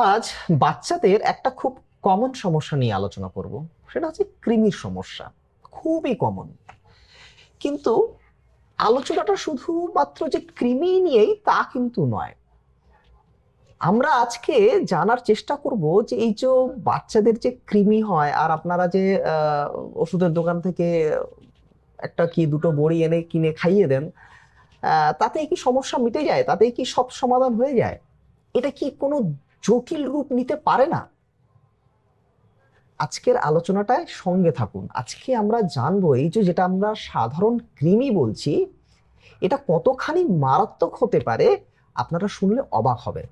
আজ বাচ্চাদের একটা খুব কমন সমস্যা নিয়ে আলোচনা করব। সেটা হচ্ছে কৃমির সমস্যা। খুবই কমন কিন্তু আলোচনাটা শুধুমাত্র যে কৃমি নিয়েই তা কিন্তু নয়। আমরা আজকে জানার চেষ্টা করব যে এই যে বাচ্চাদের যে কৃমি হয় আর আপনারা যে ওষুধের দোকান থেকে একটা কি দুটো বড়ি এনে কিনে খাইয়ে দেন তাতে কি সমস্যা মিটে যায়? তাতেই কি সব সমাধান হয়ে যায়? এটা কি কোনো জটিল রূপ নিতে পারে না। আজকের আলোচনাটায় সঙ্গে থাকুন। আজকে আমরা জানব এই যে যেটা আমরা সাধারণ কৃমি বলছি এটা কতখানি মারাত্মক হতে পারে আপনারা শুনলে অবাক হবে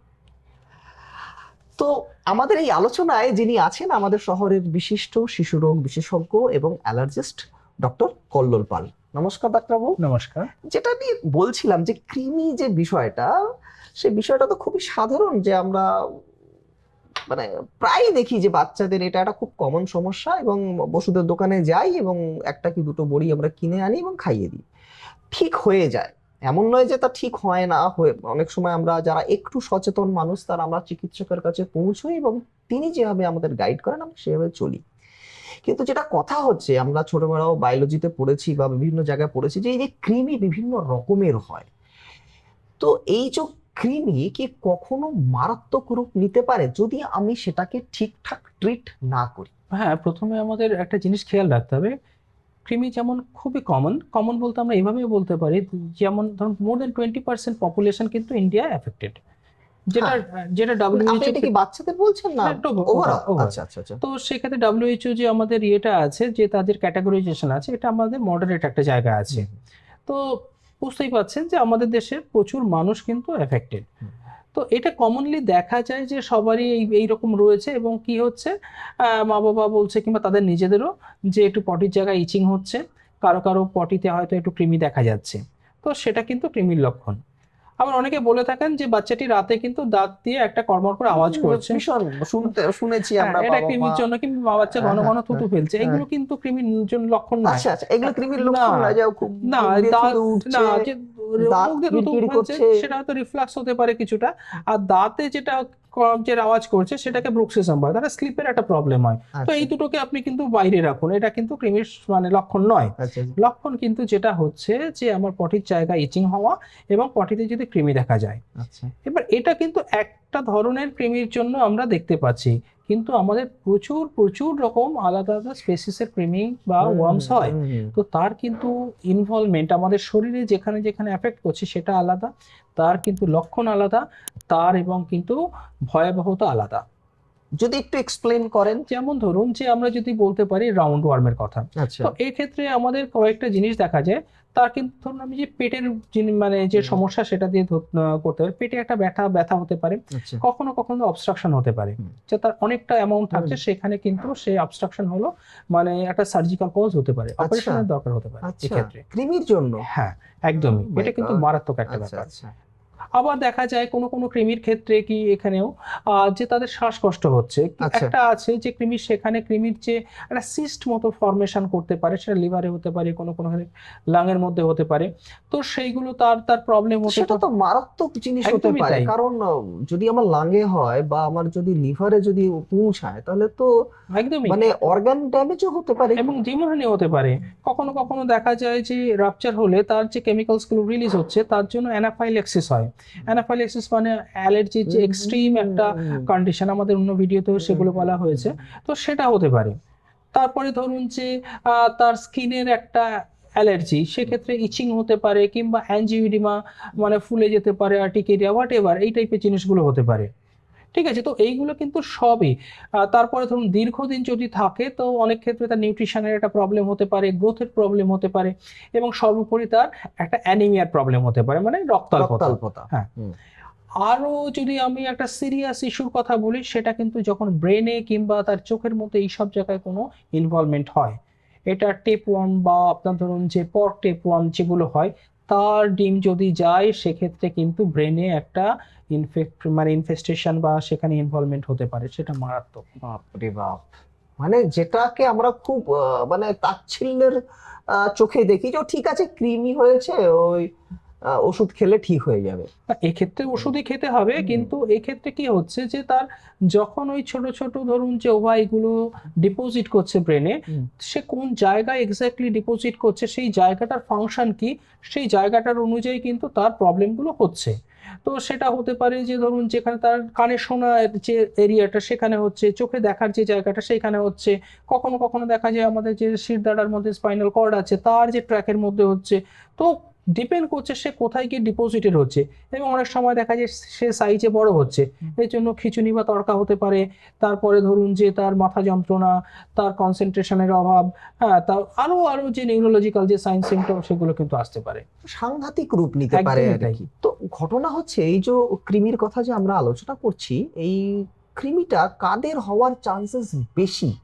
তো আমাদের এই আলোচনায় যিনি আছেন আমাদের শহরের বিশিষ্ট শিশুরোগ বিশেষজ্ঞ এবং অ্যালার্জিস্ট ডক্টর কল্লোল পাল। নমস্কার ডাক্তারবাবু। নমস্কার। যেটা নিয়ে বলছিলাম যে কৃমি যে বিষয়টা সে বিষয়টা তো খুবই সাধারণ যে আমরা মানে প্রায় দেখি যে বাচ্চাদের এটা একটা খুব কমন সমস্যা এবং ওষুধের দোকানে যাই এবং একটা কি দুটো বড়ি আমরা কিনে আনি এবং খাইয়ে দিই। ঠিক হয়ে যায়। এমন নয় যে তা ঠিক হয় না, হয়ে, অনেক সময় আমরা যারা একটু সচেতন মানুষ তারা আমরা চিকিৎসকের কাছে পৌঁছই এবং তিনি যেভাবে আমাদের গাইড করেন আমরা সেভাবে চলি। কিন্তু যেটা কথা হচ্ছে, আমরা ছোটবেলাও বায়োলজিতে পড়েছি বা বিভিন্ন জায়গায় পড়েছি যে এই যে কৃমি বিভিন্ন রকমের হয়। তো এই যে কৃমি কি কখনো মারাত্মক রূপ নিতে পারে যদি আমি সেটাকে ঠিকঠাক ট্রিট না করি? হ্যাঁ প্রথমে আমাদের একটা জিনিস খেয়াল রাখতে হবে। কৃমি যেমন খুবই কমন কমন বলতে আমরা এইভাবেই বলতে পারি যেমন ধরুন more than twenty percent population কিন্তু ইন্ডিয়া এফেক্টেড যেটা যেটা আপনি ডাব্লিউএইচও কি বাচ্চাদের বলছেন না? ওভারঅল আচ্ছা আচ্ছা আচ্ছা। তো সেক্ষেত্রে ডাব্লিউএইচও যে আমাদের ইয়েটা আছে যে তাদের ক্যাটাগরাইজেশন আছে এটা আমাদের মডারেট একটা জায়গা আছে। তো বুঝতেই পাচ্ছেন যে আমাদের দেশে প্রচুর মানুষ কিন্তু এফেক্টেড তো এটা কমনলি দেখা যায় যে সবারই এই রকম রয়েছে এবং কি হচ্ছে মা বাবা বলছে কিংবা তাদের নিজেদেরও যে একটু পটির জায়গায় ইচিং হচ্ছে কারও কারও পটিতে হয়তো একটু কৃমি দেখা যাচ্ছে। তো সেটা কিন্তু কৃমির লক্ষণ। আবার অনেকে বলে থাকেন যে বাচ্চাটি রাতে কিন্তু দাঁত দিয়ে একটা কর্মর করে আওয়াজ করছে। ভীষণ শুনতে শুনেছি হ্যাঁ, আমরা এটা কৃমির জন্য কিংবা মা বাচ্চা ঘন হ্যাঁ, ঘন হ্যাঁ, থুতু ফেলছে। এগুলো কিন্তু কৃমির জন্য লক্ষণ না আচ্ছা আচ্ছা এগুলো কৃমির লক্ষণ না যাও খুব না দাঁত উঠছে, না যে দাঁত মুখ দিয়ে থুতু করছে। সেটা হয়তো রিফ্লাক্স হতে পারে কিছুটা। আর দাঁতে যেটা ক- যে আওয়াজ করছে সেটাকে ব্রুক্সিজম বলে তাহলে স্লিপের একটা প্রবলেম হয়। তো আচ্ছা, এই দুটোকে আপনি কিন্তু বাইরে রাখুন। এটা কিন্তু ক্রিমির মানে লক্ষণ নয়। আচ্ছা, লক্ষণ কিন্তু যেটা হচ্ছে যে আমার পটির জায়গায় ইচিং হওয়া এবং পটিতে যদি কৃমি দেখা যায়। আচ্ছা। এবার এটা কিন্তু একটা ধরনের কৃমির জন্য আমরা দেখতে পাচ্ছি। কিন্তু আমাদের প্রচুর প্রচুর রকম আলাদা আলাদা স্পেসিসের কৃমি বা ওয়ার্মস হয়। তো তার কিন্তু ইনভলভমেন্ট আমাদের শরীরে যেখানে যেখানে এফেক্ট করছে সেটা আলাদা। তার কিন্তু লক্ষণ আলাদা। তার এবং কিন্তু ভয়াবহতা আলাদা। যদি একটু এক্সপ্লেন করেন। যেমন ধরুন যে আমরা যদি বলতে পারি রাউন্ড ওয়ার্মের কথা। আচ্ছা। তো এই ক্ষেত্রে আমাদের কয়েকটা জিনিস দেখা যায়। তার কিন্তু ধরুন আমি যে পেটের মানে যে সমস্যা সেটা দিয়ে করতে পারি। পেটে একটা ব্যথা ব্যথা হতে পারে। আচ্ছা। কখনো কখনো অবস্ট্রাকশন হতে পারে। যে তার অনেকটা অ্যামাউন্ট থাকছে সেখানে কিন্তু সেই অবস্ট্রাকশন হলো মানে একটা সার্জিক্যাল কজ হতে পারে আচ্ছা। অপারেশনের দরকার হতে পারে আচ্ছা। এক্ষেত্রে। কৃমির জন্য? হ্যাঁ একদমই। Oh এটা কিন্তু মারাত্মক একটা আচ্ছা ব্যাপার। আচ্ছা। আবার দেখা যায় কোনো কোনো কৃমির ক্ষেত্রে কি এখানেও আহ, যে তাদের শ্বাসকষ্ট হচ্ছে। আচ্ছা। একটা আছে যে কৃমির সেখানে কৃমির যে একটা সিস্ট মতো ফর্মেশন করতে পারে সেটা লিভারে হতে পারে কোনো কোনো লাঙের মধ্যে হতে পারে। তো সেইগুলো তার তার প্রবলেম হতে সেটা তো মারাত্মক জিনিস হতে পারে। কারণ যদি আমার লাঙ্গে হয় বা আমার যদি লিভারে যদি পৌঁছায় তাহলে তো একদমই। মানে অর্গান ড্যামেজও হতে পারে। এবং জীবনহানি হতে পারে। কখনো কখনো দেখা যায় যে রাপচার হলে তার যে কেমিক্যালসগুলো রিলিজ হচ্ছে তার জন্য অ্যানাফাইলেক্সিস হয়। অ্যানাফাইলেক্সিস মানে অ্যালার্জির যে এক্সট্রিম একটা কন্ডিশন আমাদের অন্য ভিডিওতেও সেগুলো বলা হয়েছে। তো সেটা হতে পারে। তারপরে ধরুন যে আহ, তার স্কিনের একটা অ্যালার্জি সেক্ষেত্রে ইচিং হতে পারে কিংবা অ্যাঞ্জিওডিমা মানে ফুলে যেতে পারে আর্টিকেরিয়া হোয়াট এভার এই টাইপের জিনিসগুলো হতে পারে। ঠিক আছে? তো এইগুলো কিন্তু সবই। তারপরে ধরুন দীর্ঘদিন যদি থাকে তো অনেক ক্ষেত্রে তার নিউট্রিশনের একটা প্রবলেম হতে পারে গ্রোথের প্রবলেম হতে পারে এবং সর্বোপরি তার একটা অ্যানিমিয়ার প্রবলেম হতে পারে মানে রক্তাল্পতা। হ্যাঁ। আরও যদি আমি একটা সিরিয়াস ইস্যুর কথা বলি সেটা কিন্তু যখন ব্রেনে কিংবা তার চোখের মধ্যে এইসব জায়গায় কোনো ইনভলভমেন্ট হয় এটা টেপ ওয়ান বা আপনার ধরুন যে পর টেপ ওয়ান যেগুলো হয় তার ডিম যদি যায় সেক্ষেত্রে কিন্তু ব্রেনে একটা ইনফেক্ট মানে ইনফেস্টেশন বা সেখানে ইনভলভমেন্ট হতে পারে সেটা মারাত্মক। বাপরে বাপ। মানে যেটাকে আমরা খুব মানে তাচ্ছিল্যের চোখে দেখি যে ঠিক আছে কৃমি হয়েছে ওই ওষুধ খেলে ঠিক হয়ে যাবে। এক্ষেত্রে ওষুধই খেতে হবে কিন্তু এক্ষেত্রে কি হচ্ছে যে তার যখন ওই ছোট ছোট ধরুন যে ওভাইগুলো ডিপোজিট করছে ব্রেনে সে কোন জায়গায় এক্স্যাক্টলি ডিপোজিট করছে সেই জায়গাটার ফাংশন কি সেই জায়গাটার অনুযায়ী কিন্তু তার প্রবলেমগুলো হচ্ছে। তো সেটা হতে পারে যে ধরুন যেখানে তার কানে শোনা যে এরিয়াটা সেখানে হচ্ছে চোখে দেখার যে জায়গাটা, সেখানে হচ্ছে কখনো কখনো দেখা যায় আমাদের যে শিরদাঁড়ার মধ্যে স্পাইনাল কর্ড আছে, তার যে ট্র্যাকের মধ্যে হচ্ছে। তো ডিপেন্ড করছে সে কোথায় গিয়ে ডিপোজিটেড হচ্ছে। এবং অনেক সময় দেখা যায় সে সাইজে বড় হচ্ছে। এর জন্য খিচুনি বা তড়কা হতে পারে। তারপরে ধরুন যে তার মাথা যন্ত্রণা তার কনসেন্ট্রেশনের অভাব হ্যাঁ তার আরও আরও যে নিউরোলজিক্যাল যে সাইন সিমটম সেগুলো কিন্তু আসতে পারে। সাংঘাতিক রূপ নিতে পারে। তো ঘটনা হচ্ছে এই যে কৃমির কথা যে আমরা আলোচনা করছি এই কৃমিটা কাদের হওয়ার চান্সেস বেশি?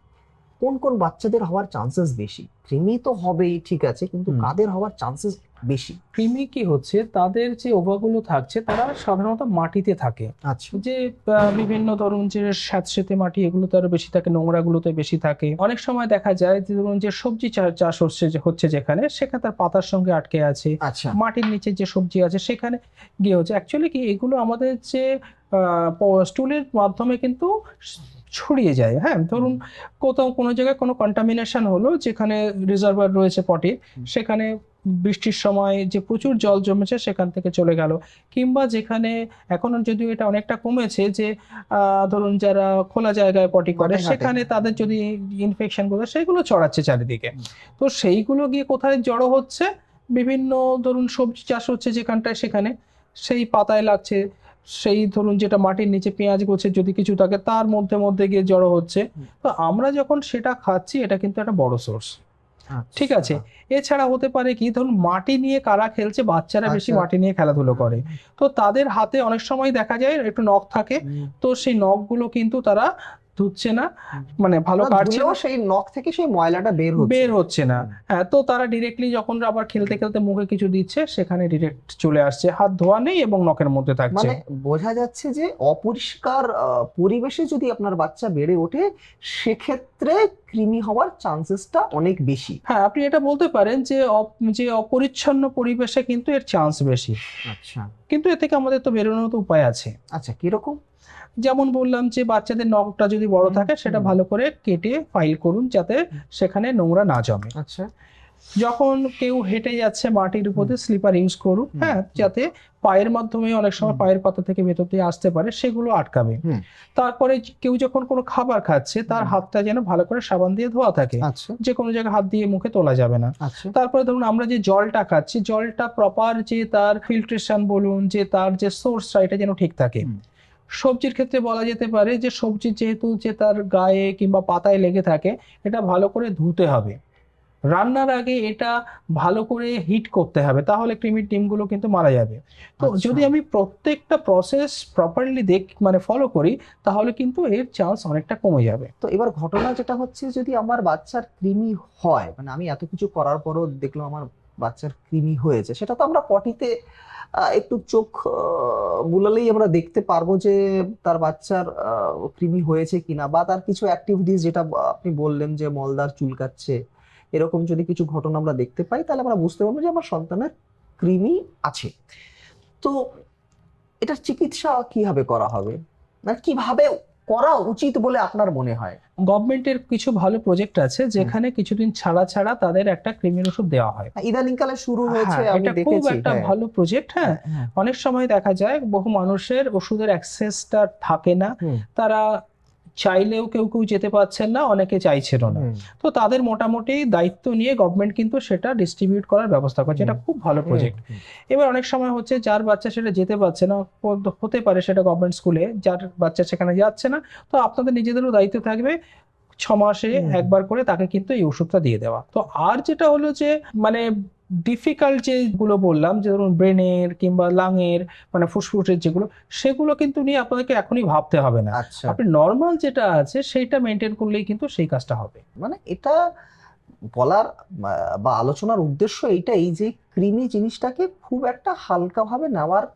কোন কোন বাচ্চাদের হওয়ার চান্সেস বেশি? কৃমি তো হবেই ঠিক আছে কিন্তু কাদের হওয়ার চান্সেস বেশি। কৃমি কি হচ্ছে? তাদের যে ওভাগুলো থাকছে তারা সাধারণত মাটিতে থাকে। আচ্ছা। যে বিভিন্ন ধরুন যে স্যাঁতসেঁতে মাটি এগুলো তার বেশি থাকে নোংরাগুলোতে বেশি থাকে। অনেক সময় দেখা যায় যে ধরুন যে সবজি চাষ হচ্ছে যে- হচ্ছে যেখানে সেখানে তার পাতার সঙ্গে আটকে আছে। আচ্ছা। মাটির নিচে যে সবজি আছে সেখানে গিয়ে হচ্ছে। অ্যাকচুয়ালি কি এগুলো আমাদের যে স্টুলের মাধ্যমে কিন্তু ছড়িয়ে যায়। হ্যাঁ ধরুন কোথাও কোনো জায়গায় কোনো কন্টামিনেশন হলো যেখানে রিজার্ভার রয়েছে পটে সেখানে বৃষ্টির সময় যে প্রচুর জল জমেছে সেখান থেকে চলে গেল। কিংবা যেখানে এখন যদিও এটা অনেকটা কমেছে যে ধরুন যারা খোলা জায়গায় পটি করে সেখানে তাদের যদি ইনফেকশনগুলো সেগুলো ছড়াচ্ছে চারিদিকে। তো সেইগুলো গিয়ে কোথায় জড়ো হচ্ছে? বিভিন্ন ধরুন সবজি চাষ হচ্ছে যেখানটায় সেখানে সেই পাতায় লাগছে। সেই ধরুন যেটা মাটির নিচে পেঁয়াজ গোছের যদি কিছু থাকে তার মধ্যে মধ্যে গিয়ে জড়ো হচ্ছে। তো আমরা যখন সেটা খাচ্ছি এটা কিন্তু একটা বড় সোর্স ঠিক আছে? এছাড়া হতে পারে কি ধরুন মাটি নিয়ে কারা খেলছে বাচ্চারা বেশি আচ্ছা। মাটি নিয়ে খেলাধুলো করে। তো তাদের হাতে অনেক সময় দেখা যায় একটু নখ থাকে। তো সেই নখগুলো কিন্তু তারা ধুচ্ছে না মানে ভালো কাটছে না, সেই নখ থেকে সেই ময়লাটা বের হচ্ছে। বের হচ্ছে না। হ্যাঁ তো তারা ডিরেক্টলি যখন আবার খেলতে খেলতে মুখে কিছু দিচ্ছে সেখানে ডিরেক্ট চলে আসছে। হাত ধোয়া নেই এবং নখের মধ্যে থাকছে। মানে বোঝা যাচ্ছে যে অপরিষ্কার পরিবেশে যদি আপনার বাচ্চা বেড়ে ওঠে সেক্ষেত্রে কৃমি হওয়ার চান্সেসটা অনেক বেশি। হ্যাঁ আপনি এটা বলতে পারেন যে যে অপরিচ্ছন্ন পরিবেশে কিন্তু এর চান্স বেশি। আচ্ছা। কিন্তু এ থেকে আমাদের তো বেরোনোর তো উপায় আছে। আচ্ছা কীরকম? যেমন বললাম যে বাচ্চাদের নখটা যদি বড় থাকে সেটা ভালো করে কেটে ফাইল করুন যাতে সেখানে নোংরা না জমে। আচ্ছা। যখন কেউ হেঁটে যাচ্ছে মাটির উপরে স্লিপার ইউজ করুক হ্যাঁ যাতে পায়ের মাধ্যমে অনেক সময় পায়ের পাতা থেকে ভেতর দিয়ে আসতে পারে সেগুলো আটকাবে। তারপরে কেউ যখন কোনো খাবার খাচ্ছে তার হাতটা যেন ভালো করে সাবান দিয়ে ধোয়া থাকে। আচ্ছা। যে কোনো জায়গায় হাত দিয়ে মুখে তোলা যাবে না। আচ্ছা। তারপরে ধরুন আমরা যে জলটা খাচ্ছি জলটা প্রপার যে তার ফিল্ট্রেশন বলুন যে তার যে সোর্সটা এটা যেন ঠিক থাকে। সবজির ক্ষেত্রে বলা যেতে পারে যে সবজি যেহেতু যে তার গায়ে কিংবা পাতায় লেগে থাকে এটা ভালো করে ধুতে হবে। রান্নার আগে এটা ভালো করে হিট করতে হবে তাহলে কৃমির ডিমগুলো কিন্তু মারা যাবে। তো আচ্ছা। যদি আমি প্রত্যেকটা প্রসেস প্রপারলি দেখ মানে ফলো করি তাহলে কিন্তু এর চান্স অনেকটা কমে যাবে। তো এবার ঘটনা যেটা হচ্ছে যদি আমার বাচ্চার কৃমি হয় মানে আমি এত কিছু করার পরও দেখলাম আমার বাচ্চার কৃমি হয়েছে, সেটা তো আমরা পটিতে একটু চোখ বুলালেই আমরা দেখতে পারব যে তার বাচ্চার কৃমি হয়েছে কিনা বা তার কিছু অ্যাক্টিভিটিস যেটা আপনি বললেন যে মলদার চুলকাচ্ছে, এরকম যদি কিছু ঘটনা আমরা দেখতে পাই, তাহলে আমরা বুঝতে পারব যে আমার সন্তানের কৃমি আছে। তো এটার চিকিৎসা কীভাবে করা হবে? না কীভাবে করা উচিত বলে আপনার মনে হয়? গভর্নমেন্টের কিছু ভালো প্রজেক্ট আছে যেখানে কিছুদিন ছাড়া ছাড়া তাদের একটা ক্রিমির ওষুধ দেওয়া হয়। ইদানিংকালে শুরু হয়েছে হ্যাঁ, আমি এটা খুব একটা হ্যাঁ। ভালো প্রজেক্ট হ্যাঁ। হ্যাঁ, অনেক সময় দেখা যায় বহু মানুষের ওষুধের অ্যাক্সেসটা থাকে না। তারা চাইলেও কেউ কেউ যেতে পারছেন না অনেকে চাইছেনও না। তো তাদের মোটামুটি দায়িত্ব নিয়ে গভর্নমেন্ট কিন্তু সেটা ডিস্ট্রিবিউট করার ব্যবস্থা করছে এটা খুব ভালো প্রজেক্ট এবার অনেক সময় হচ্ছে যার বাচ্চা সেটা যেতে পারছে না হতে- হতে পারে সেটা গভর্নমেন্ট স্কুলে যার বাচ্চা সেখানে যাচ্ছে না তো আপনাদের নিজেদেরও দায়িত্ব থাকবে ছ মাসে একবার করে তাকে কিন্তু এই ওষুধটা দিয়ে দেওয়া। তো আর যেটা হলো যে মানে ডিফিকাল্ট যেগুলো বললাম যে ধরুন ব্রেনের কিংবা লাংয়ের মানে ফুসফুসের যেগুলো সেগুলো কিন্তু নিয়ে আপনাদেরকে এখনই ভাবতে হবে না। আচ্ছা। আপনি নর্মাল যেটা আছে সেইটা মেনটেন করলেই কিন্তু সেই কাজটা হবে। মানে এটা বলার বা আলোচনার উদ্দেশ্য এইটাই যে কৃমি জিনিসটাকে খুব একটা হালকা ভাবে নেওয়ার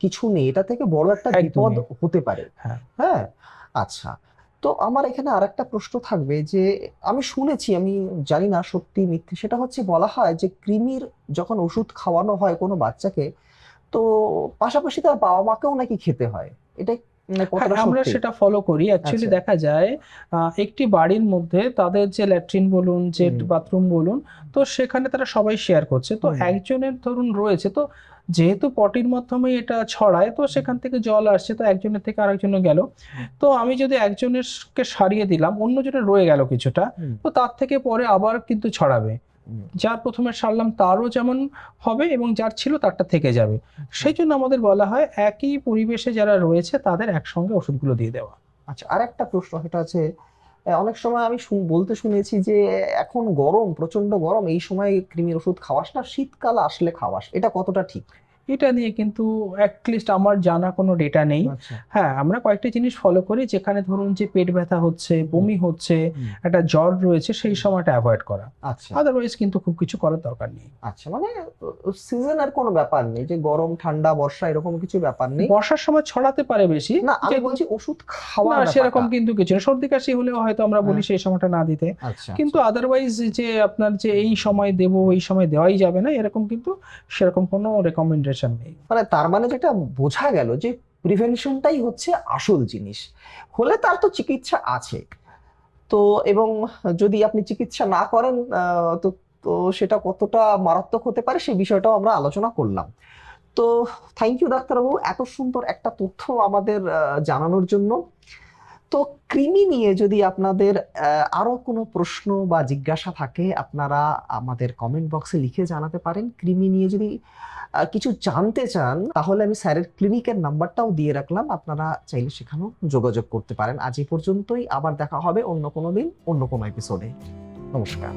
কিছু নেই। এটা থেকে বড় একটা বিপদ হতে পারে। হ্যাঁ। হ্যাঁ? আচ্ছা। তো আমার এখানে আরেকটা প্রশ্ন থাকবে যে আমি শুনেছি আমি জানি না সত্যি মিথ্যে সেটা হচ্ছে বলা হয় যে কৃমির যখন ওষুধ খাওয়ানো হয় কোনো বাচ্চাকে তো পাশাপাশি তার বাবা মাকেও নাকি খেতে হয়। এটা মানে হ্যাঁ, আমরা সেটা ফলো করি। অ্যাকচুয়ালি আচ্ছা। দেখা যায় আহ, একটি বাড়ির মধ্যে তাদের যে ল্যাট্রিন বলুন যে বাথরুম বলুন তো সেখানে তারা সবাই শেয়ার করছে। তো একজনের ধরুন রয়েছে তো যেহেতু পটির মাধ্যমে এটা ছড়ায় তো সেখান থেকে জল আসছে তো একজনের থেকে আরেকজনে গেল। তো আমি যদি একজনেরকে সারিয়ে দিলাম অন্যজনের রয়ে গেল কিছুটা তো তার থেকে পরে আবার কিন্তু ছড়াবে। যার প্রথমে সারলাম তারও যেমন হবে এবং যার ছিল তারটা থেকে যাবে। সেই জন্য আমাদের বলা হয় একই পরিবেশে যারা রয়েছে তাদের একসঙ্গে ওষুধগুলো দিয়ে দেওয়া। আচ্ছা আর একটা প্রশ্ন সেটা আছে অনেক সময় আমি বলতে শুনেছি যে, এখন গরম প্রচণ্ড গরম, এই সময় কৃমির ওষুধ খাওয়াস না, শীতকাল আসলে খাওয়াস। এটা কতটা ঠিক? এটা নিয়ে কিন্তু অ্যাটলিস্ট আমার জানা কোনো ডেটা নেই। আচ্ছা। হ্যাঁ আমরা কয়েকটা জিনিস ফলো করি যেখানে ধরুন যে পেট ব্যথা হচ্ছে বমি হচ্ছে একটা জ্বর রয়েছে সেই সময়টা অ্যাভয়েড করা। আচ্ছা। আদারওয়াইজ কিন্তু খুব কিছু করার দরকার নেই। আচ্ছা মানে সিজনের কোনো ব্যাপার নেই যে গরম ঠান্ডা বর্ষা এরকম কিছু ব্যাপার নেই। বর্ষার সময় ছড়াতে পারে বেশি না আমি বলছি ওষুধ খাওয়া না সেরকম কিন্তু কিছু না। সর্দি কাশি হলেও হয়তো আমরা বলি হ্যাঁ। সেই সময়টা না দিতে। আচ্ছা কিন্তু আদারওয়াইজ যে আপনার যে এই সময় দেবো এই সময় দেওয়াই যাবে না এরকম কিন্তু সেরকম কোনো রেকমেন্ডেশন নেই। মানে তার মানে যেটা বোঝা গেল যে প্রিভেনশনটাই হচ্ছে আসল জিনিস। হলে তার তো চিকিৎসা আছে। তো এবং যদি আপনি চিকিৎসা না করেন তো তো সেটা কতটা মারাত্মক হতে পারে সেই বিষয়টাও আমরা আলোচনা করলাম। তো থ্যাংক ইউ ডাক্তারবাবু, এত সুন্দর একটা তথ্য আমাদের জানানোর জন্য। তো কৃমি নিয়ে যদি আপনাদের আহ, আরও কোনো প্রশ্ন বা জিজ্ঞাসা থাকে আপনারা আমাদের কমেন্ট বক্সে লিখে জানাতে পারেন। কৃমি নিয়ে যদি কিছু জানতে চান তাহলে আমি স্যারের ক্লিনিকের নাম্বারটাও দিয়ে রাখলাম। আপনারা চাইলে সেখানেও যোগাযোগ করতে পারেন। আজ এই পর্যন্তই। আবার দেখা হবে অন্য কোনো দিন অন্য কোনো এপিসোডে নমস্কার।